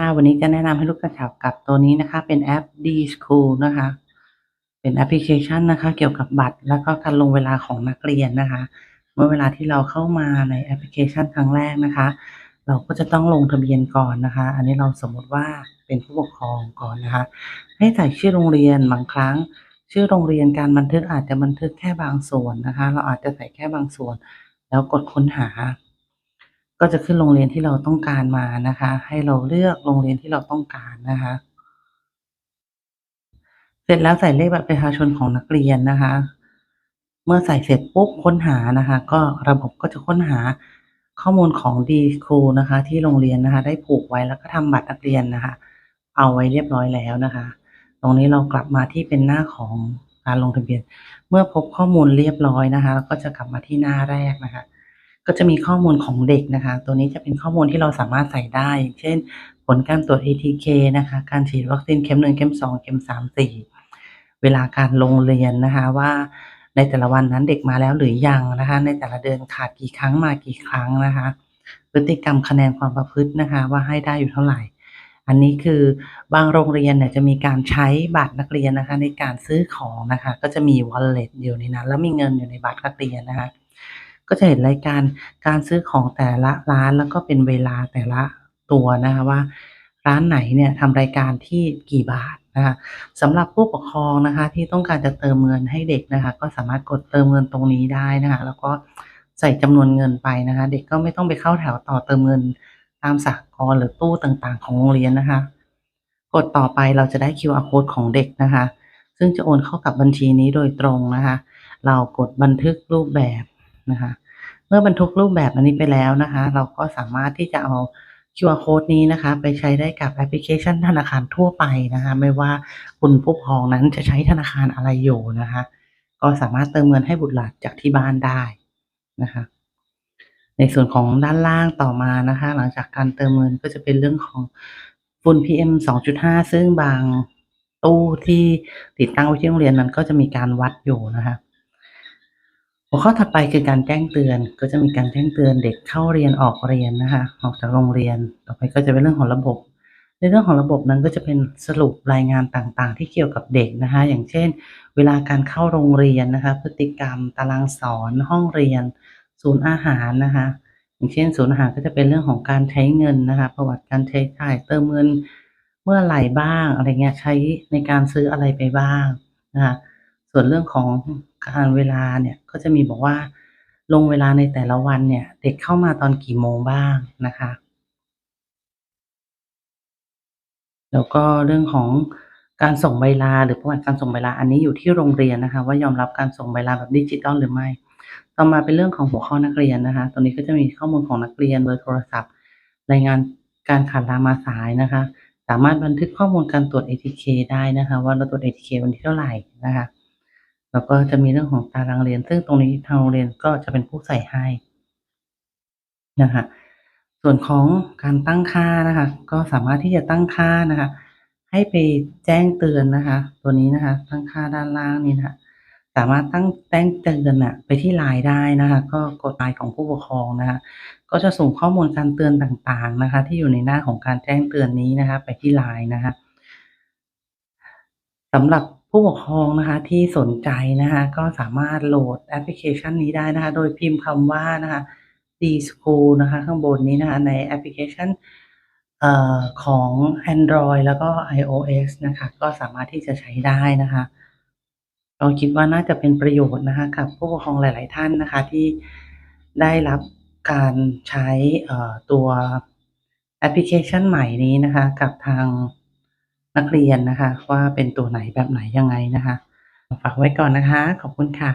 ค่ะวันนี้จะแนะนำให้รู้จักกับตัวนี้นะคะ เป็นแอป D-School นะคะ เป็นแอปพลิเคชันนะคะ เกี่ยวกับบัตร แล้วก็การลงเวลาของนักเรียนนะคะ เมื่อเวลาที่เราเข้ามาในแอปพลิเคชันครั้งแรกนะคะ เราก็จะต้องลงทะเบียนก่อนนะคะ อันนี้เราสมมติว่าเป็นผู้ปกครองก่อนนะคะ ให้ใส่ชื่อโรงเรียนบางครั้ง ชื่อโรงเรียนการบันทึกอาจจะบันทึกแค่บางส่วนนะคะ เราอาจจะใส่แค่บางส่วน แล้วกดค้นหา ก็จะขึ้นโรงเรียนที่เราต้องการมานะคะ ให้เราเลือกโรงเรียนที่เราต้องการนะคะ เสร็จแล้วใส่เลขบัตรประชาชนของนักเรียนนะคะ เมื่อใส่เสร็จปุ๊บค้นหานะคะ ก็ระบบก็จะค้นหาข้อมูลของ D-School นะคะ ที่โรงเรียนนะคะ ได้ผูกไว้แล้วก็ทำบัตรนักเรียนนะคะ เอาไว้เรียบร้อยแล้วนะคะ ตรงนี้เรากลับมาที่เป็นหน้าของการลงทะเบียน เมื่อพบข้อมูลเรียบร้อยนะคะเราก็จะกลับมาที่หน้าแรกนะคะ ก็จะมีข้อมูลของเด็กนะคะ ตัวนี้จะเป็นข้อมูลที่เราสามารถใส่ได้ เช่น ผลการตรวจ ATK นะคะ การฉีดวัคซีนเข็ม1เข็ม2เข็ม3 4เวลาการลงเรียนนะคะว่าในแต่ละวันนั้นเด็กมาแล้วหรือยังนะคะ ในแต่ละเดือนขาดกี่ครั้งมากี่ครั้งนะคะ พฤติกรรมคะแนนความประพฤตินะคะ ว่าให้ได้อยู่เท่าไหร่ อันนี้คือบางโรงเรียนเนี่ยจะมีการใช้บัตรนักเรียนนะคะ ในการซื้อของนะคะ ก็จะมี wallet อยู่ในนั้น แล้วมีเงินอยู่ในบัตรนักเรียนนะคะ ก็จะเห็นรายการการซื้อของแต่ละร้านแล้วก็เป็นเวลาแต่ละตัวนะคะว่า ร้านไหนเนี่ยทำรายการที่กี่บาทนะคะสำหรับผู้ปกครองนะคะ ที่ต้องการจะเติมเงินให้เด็กนะคะ ก็สามารถกดเติมเงินตรงนี้ได้นะคะแล้วก็ใส่จำนวนเงินไปนะคะ เด็กก็ไม่ต้องไปเข้าแถวต่อเติมเงินตามสหกรหรือตู้ต่างๆ ของโรงเรียนนะคะ กดต่อไปเราจะได้ QR Code ของเด็กนะคะ ซึ่งจะโอนเข้ากับบัญชีนี้โดยตรงนะคะ เรากดบันทึกรูปแบบ นะคะ เมื่อบันทึกรูปแบบอันนี้ไปแล้วนะคะ เราก็สามารถที่จะเอา QR Code นี้นะคะ ไปใช้ได้กับแอปพลิเคชันธนาคารทั่วไปนะคะ ไม่ว่าคุณผู้ปกครองนั้นจะใช้ธนาคารอะไรอยู่นะคะ ก็สามารถเติมเงินให้บุตรหลานจากที่บ้านได้นะคะ ในส่วนของด้านล่างต่อมานะคะ หลังจากการเติมเงินก็จะเป็นเรื่องของฝุ่น PM 2.5 ซึ่งบางตู้ที่ติดตั้งไว้ที่โรงเรียนนั้นก็จะมีการวัดอยู่นะคะ หัวข้อถัดไปคือการแจ้งเตือน ก็จะมีการแจ้งเตือนเด็กเข้าเรียนออกเรียนนะคะ ออกจากโรงเรียน ต่อไปก็จะเป็นเรื่องของระบบ ในเรื่องของระบบนั้นก็จะเป็นสรุปรายงานต่างๆ ที่เกี่ยวกับเด็กนะคะ อย่างเช่น เวลาการเข้าโรงเรียนนะคะ พฤติกรรม ตารางสอน ห้องเรียน ศูนย์อาหารนะคะ อย่างเช่น ศูนย์อาหารก็จะเป็นเรื่องของการใช้เงินนะคะ ประวัติการใช้จ่าย เติมเงิน เมื่อไหร่บ้าง อะไรเงี้ย ใช้ในการซื้ออะไรไปบ้างนะคะ ส่วนเรื่องของการเวลาเนี่ยก็จะมีบอกว่า ลงเวลาในแต่ละวันเนี่ย เด็กเข้ามาตอนกี่โมงบ้างนะคะ แล้วก็เรื่องของการส่งใบลาหรือประวัติการส่งใบลาอันนี้อยู่ที่โรงเรียนนะคะ ว่ายอมรับการส่งใบลาแบบดิจิทัลหรือไม่ ต่อมาเป็นเรื่องของหัวข้อนักเรียนนะคะ ตรงนี้ก็จะมีข้อมูลของนักเรียนเบอร์โทรศัพท์ รายงานการขาดลามาสายนะคะ สามารถบันทึกข้อมูลการตรวจ ATK ได้นะคะ ว่าเราตรวจ ATK วันที่เท่าไหร่นะคะ แล้วก็จะมีเรื่องของตารางเรียน ซึ่งตรงนี้ทางโรงเรียนก็จะเป็นผู้ใส่ให้นะคะส่วนของการตั้งค่านะคะ ก็สามารถที่จะตั้งค่านะคะ ให้ไปแจ้งเตือนนะคะ ตัวนี้นะคะ ตั้งค่าด้านล่างนี้นะคะสามารถตั้งแจ้งเตือนน่ะไปที่ LINE ได้นะคะ ก็กด LINE ของผู้ปกครองนะคะ ก็จะส่งข้อมูลการเตือนต่างๆนะคะ ที่อยู่ในหน้าของการแจ้งเตือนนี้นะคะ ไปที่ LINE นะคะสำหรับ ผู้ปกครองนะคะที่สนใจนะคะก็สามารถโหลดแอปพลิเคชันนี้ได้นะคะ โดยพิมพ์คำว่านะคะ D-School นะคะข้างบนนี้นะคะในแอปพลิเคชันออของแอนดรอยด์แล้วก็ iOS นะคะ ก็สามารถที่จะใช้ได้นะคะเราคิดว่าน่าจะเป็นประโยชน์นะคะกับผู้ปกครองหลาย ๆ ท่านนะคะที่ได้รับการใช้ตัวแอปพลิเคชันใหม่นี้นะคะ กับทาง นักเรียนนะคะ ว่าเป็นตัวไหนแบบไหนยังไงนะคะฝากไว้ก่อนนะคะ ขอบคุณค่ะ